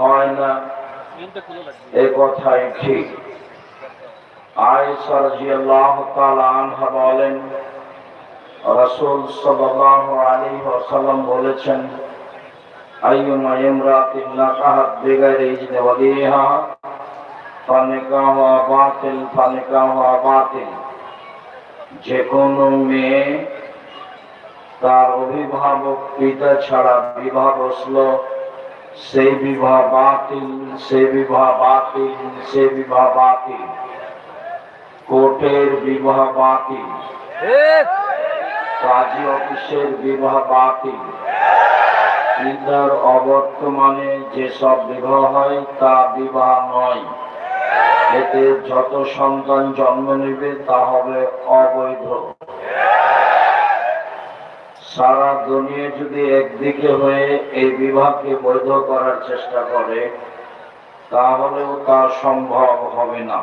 হয় না। এ কথাই ঠিক। আয়েশা রাদিয়াল্লাহু তাআলা আনহা বলেন, রাসূল সাল্লাল্লাহু আলাইহি ওয়াসাল্লাম বলেছেন, আইয়ুমা ইমরাতিন নাকাহাত বিগাইরি ইজনি ওয়ালিহা ফানিকাহুয়া বাতিল ফানিকাহুয়া বাতিল যে কোনো মেয়ে তার অভিভাবক পিতা ছাড়া বিবাহ বসল সেই বিবাহ বাতিল সে বিবাহ বাতিল সে বিবাহ বাতিল। কোর্টের বিবাহ বাতিল। কাজী অফিসের বিবাহ বাতিল। পিতার অবর্তমানে যেসব বিবাহ হয় তা বিবাহ নয়। এতে যত সন্তান জন্ম নেবে তা হবে অবৈধ। সারা দুনিয়া যদি একদিকে হয়ে এই বিবাহকে বৈধ করার চেষ্টা করে, তাহলেও তা সম্ভব হবে না।